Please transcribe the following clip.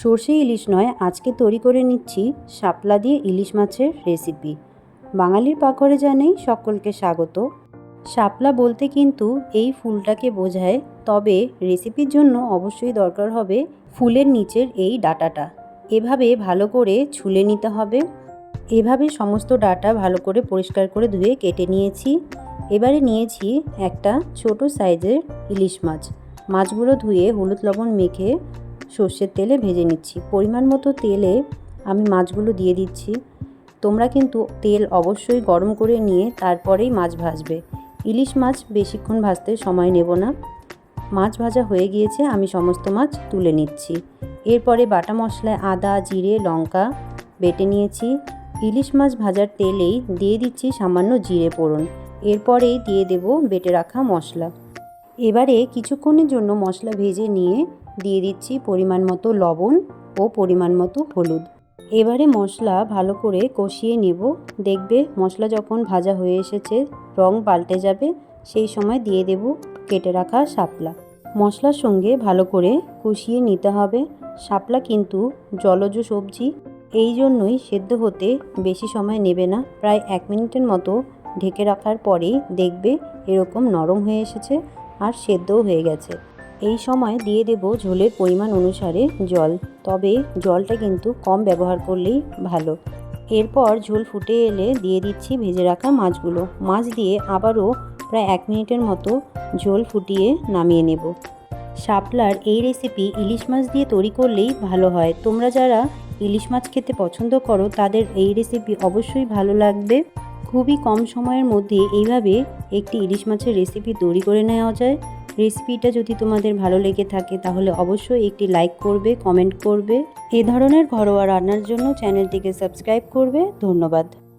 সর্ষে ইলিশ নয়, আজকে তৈরি করে নিচ্ছি শাপলা দিয়ে ইলিশ মাছের রেসিপি। বাঙালির পাকড়ে জানেই সকলকে স্বাগত। শাপলা বলতে কিন্তু এই ফুলটাকে বোঝায়, তবে রেসিপির জন্য অবশ্যই দরকার হবে ফুলের নিচের এই ডাটাটা। এভাবে ভালো করে ছুলে নিতে হবে। এভাবে সমস্ত ডাটা ভালো করে পরিষ্কার করে ধুয়ে কেটে নিয়েছি। এবারে নিয়েছি একটা ছোট সাইজের ইলিশ মাছ। মাছগুলো ধুয়ে হলুদ লবণ মেখে সর্ষের তেলে ভেজে নিচ্ছি। পরিমাণ মতো তেলে আমি মাছগুলো দিয়ে দিচ্ছি। তোমরা কিন্তু তেল অবশ্যই গরম করে নিয়ে তারপরেই মাছ ভাজবে। ইলিশ মাছ বেশিক্ষণ ভাজতে সময় নেব না। মাছ ভাজা হয়ে গিয়েছে, আমি সমস্ত মাছ তুলে নিচ্ছি। এরপরে বাটা মশলায় আদা, জিরে, লঙ্কা বেটে নিয়েছি। ইলিশ মাছ ভাজার তেলেই দিয়ে দিচ্ছি সামান্য জিরে ফোড়ন। এরপরেই দিয়ে দেব বেটে রাখা মশলা। এবারে কিছুক্ষণের জন্য মশলা ভেজে নিয়ে দিয়ে দিচ্ছি পরিমাণ মতো লবণ ও পরিমাণ মতো হলুদ। এবারে মশলা ভালো করে কষিয়ে নেব। দেখবে মশলা যখন ভাজা হয়ে এসেছে, রং পাল্টে যাবে, সেই সময় দিয়ে দেব কেটে রাখা শাপলা। মশলার সঙ্গে ভালো করে কষিয়ে নিতে হবে। শাপলা কিন্তু জলজ সবজি, এই জন্যই সেদ্ধ হতে বেশি সময় নেবে না। প্রায় এক মিনিটের মতো ঢেকে রাখার পরেই দেখবে এরকম নরম হয়ে এসেছে আর সেদ্ধও হয়ে গেছে। এই সময় দিয়ে দেব ঝোলের পরিমাণ অনুসারে জল। তবে জলটা কিন্তু কম ব্যবহার করলেই ভালো। এরপর ঝোল ফুটে এলে দিয়ে দিচ্ছি ভেজে রাখা মাছগুলো। মাছ দিয়ে আবারও প্রায় এক মিনিটের মতো ঝোল ফুটিয়ে নামিয়ে নেব। শাপলার এই রেসিপি ইলিশ মাছ দিয়ে তৈরি করলেই ভালো হয়। তোমরা যারা ইলিশ মাছ খেতে পছন্দ করো, তাদের এই রেসিপি অবশ্যই ভালো লাগবে। খুবই কম সময়ের মধ্যে এইভাবে একটি ইলিশ মাছের রেসিপি তৈরি করে নেওয়া যায়। রেসিপিটা যদি তোমাদের ভালো লেগে থাকে, তাহলে অবশ্যই একটি লাইক করবে, কমেন্ট করবে। এ ধরনের ঘরোয়া রান্নার জন্য চ্যানেলটিকে সাবস্ক্রাইব করবে। ধন্যবাদ।